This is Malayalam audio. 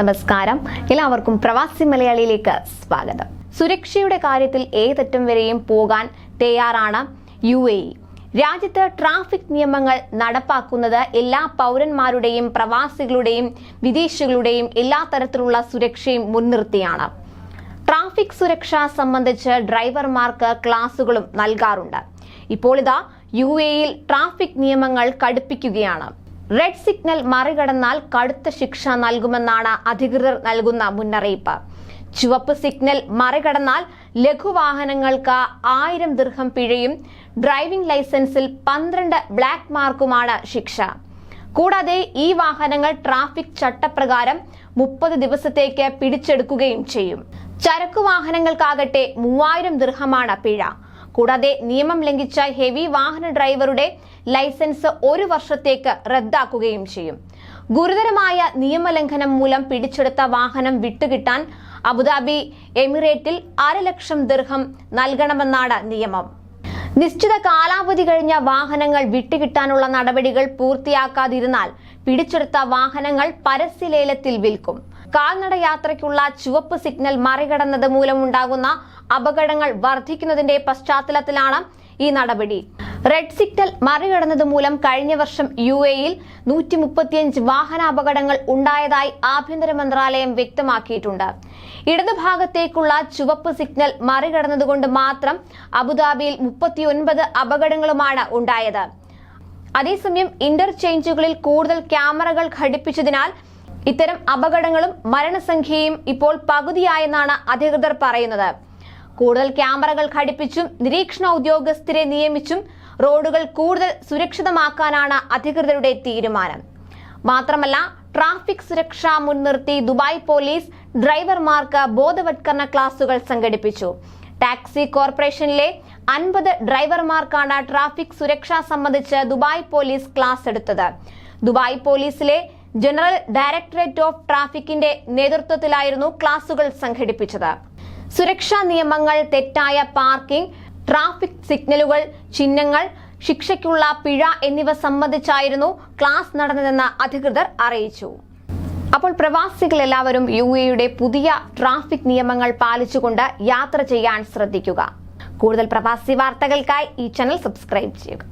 നമസ്കാരം. എല്ലാവർക്കും പ്രവാസി മലയാളിയിലേക്ക് സ്വാഗതം. സുരക്ഷയുടെ കാര്യത്തിൽ ഏതറ്റം വരെയും പോകാൻ തയ്യാറാണ് യു എ ഇ. രാജ്യത്ത് ട്രാഫിക് നിയമങ്ങൾ നടപ്പാക്കുന്നത് എല്ലാ പൗരന്മാരുടെയും പ്രവാസികളുടെയും വിദേശികളുടെയും എല്ലാ തരത്തിലുള്ള സുരക്ഷയും മുൻനിർത്തിയാണ്. ട്രാഫിക് സുരക്ഷ സംബന്ധിച്ച് ഡ്രൈവർമാർക്ക് ക്ലാസുകളും നൽകാറുണ്ട്. ഇപ്പോൾ ഇതാ യു എയിൽ ട്രാഫിക് നിയമങ്ങൾ കടുപ്പിക്കുകയാണ്. റെഡ് സിഗ്നൽ മറികടന്നാൽ കടുത്ത ശിക്ഷ നൽകുമെന്നാണ് അധികൃതർ നൽകുന്ന മുന്നറിയിപ്പ്. ചുവപ്പ് സിഗ്നൽ മറികടന്നാൽ ലഘുവാഹനങ്ങൾക്ക് ആയിരം ദീർഘം പിഴയും ഡ്രൈവിംഗ് ലൈസൻസിൽ പന്ത്രണ്ട് ബ്ലാക്ക് മാർക്കുമാണ് ശിക്ഷ. കൂടാതെ ഈ വാഹനങ്ങൾ ട്രാഫിക് ചട്ടപ്രകാരം മുപ്പത് ദിവസത്തേക്ക് പിടിച്ചെടുക്കുകയും ചെയ്യും. ചരക്കു വാഹനങ്ങൾക്കാകട്ടെ മൂവായിരം ദീർഘമാണ് പിഴ. കൂടാതെ നിയമം ലംഘിച്ച ഹെവി വാഹന ഡ്രൈവറുടെ ലൈസൻസ് ഒരു വർഷത്തേക്ക് റദ്ദാക്കുകയും ചെയ്യും. ഗുരുതരമായ നിയമലംഘനം മൂലം പിടിച്ചെടുത്ത വാഹനം വിട്ടുകിട്ടാൻ അബുദാബി എമിറേറ്റിൽ അരലക്ഷം ദീർഘം നൽകണമെന്നാണ് നിയമം. നിശ്ചിത കാലാവധി കഴിഞ്ഞ വാഹനങ്ങൾ വിട്ടുകിട്ടാനുള്ള നടപടികൾ പൂർത്തിയാക്കാതിരുന്നാൽ പിടിച്ചെടുത്ത വാഹനങ്ങൾ പരസ്യലേലത്തിൽ വിൽക്കും. കാൽനട യാത്രയ്ക്കുള്ള ചുവപ്പ് സിഗ്നൽ മറികടന്നത് മൂലമുണ്ടാകുന്ന അപകടങ്ങൾ വർദ്ധിക്കുന്നതിന്റെ പശ്ചാത്തലത്തിലാണ് ഈ നടപടി. റെഡ് സിഗ്നൽ മറികടന്നത് മൂലം കഴിഞ്ഞ വർഷം യു എയിൽ നൂറ്റി മുപ്പത്തിയഞ്ച് വാഹനാപകടങ്ങൾ ഉണ്ടായതായി ആഭ്യന്തര മന്ത്രാലയം വ്യക്തമാക്കിയിട്ടുണ്ട്. ഇടതുഭാഗത്തേക്കുള്ള ചുവപ്പ് സിഗ്നൽ മറികടന്നതുകൊണ്ട് മാത്രം അബുദാബിയിൽ മുപ്പത്തിയൊൻപത് അപകടങ്ങളുമാണ് ഉണ്ടായത്. അതേസമയം ഇന്റർചേഞ്ചുകളിൽ കൂടുതൽ ക്യാമറകൾ ഘടിപ്പിച്ചതിനാൽ ഇത്തരം അപകടങ്ങളും മരണസംഖ്യയും ഇപ്പോൾ പകുതിയായെന്നാണ് അധികൃതർ പറയുന്നത്. കൂടുതൽ ക്യാമറകൾ ഘടിപ്പിച്ചും നിരീക്ഷണ ഉദ്യോഗസ്ഥരെ നിയമിച്ചും റോഡുകൾ കൂടുതൽ സുരക്ഷിതമാക്കാനാണ് അധികൃതരുടെ തീരുമാനം. മാത്രമല്ല ട്രാഫിക് സുരക്ഷ മുൻനിർത്തി ദുബായ് പോലീസ് ഡ്രൈവർമാർക്ക് ബോധവത്കരണ ക്ലാസുകൾ സംഘടിപ്പിച്ചു. ടാക്സി കോർപ്പറേഷനിലെ അൻപത് ഡ്രൈവർമാർക്കാണ് ട്രാഫിക് സുരക്ഷ സംബന്ധിച്ച് ദുബായ് പോലീസ് ക്ലാസ് എടുത്തത്. ദുബായ് പോലീസിലെ ജനറൽ ഡയറക്ടറേറ്റ് ഓഫ് ട്രാഫിക്കിന്റെ നേതൃത്വത്തിലായിരുന്നു ക്ലാസുകൾ സംഘടിപ്പിച്ചത്. സുരക്ഷാ നിയമങ്ങൾ തെറ്റായ പാർക്കിംഗ് ട്രാഫിക് സിഗ്നലുകൾ ചിഹ്നങ്ങൾ ശിക്ഷയ്ക്കുള്ള പിഴ എന്നിവ സംബന്ധിച്ചായിരുന്നു ക്ലാസ് നടന്നതെന്ന് അധികൃതർ അറിയിച്ചു. അപ്പോൾ പ്രവാസികൾ എല്ലാവരും യു എയുടെ പുതിയ ട്രാഫിക് നിയമങ്ങൾ പാലിച്ചുകൊണ്ട് യാത്ര ചെയ്യാൻ ശ്രദ്ധിക്കുക. കൂടുതൽ പ്രവാസി വാർത്തകൾക്കായി ഈ ചാനൽ സബ്സ്ക്രൈബ് ചെയ്യുക.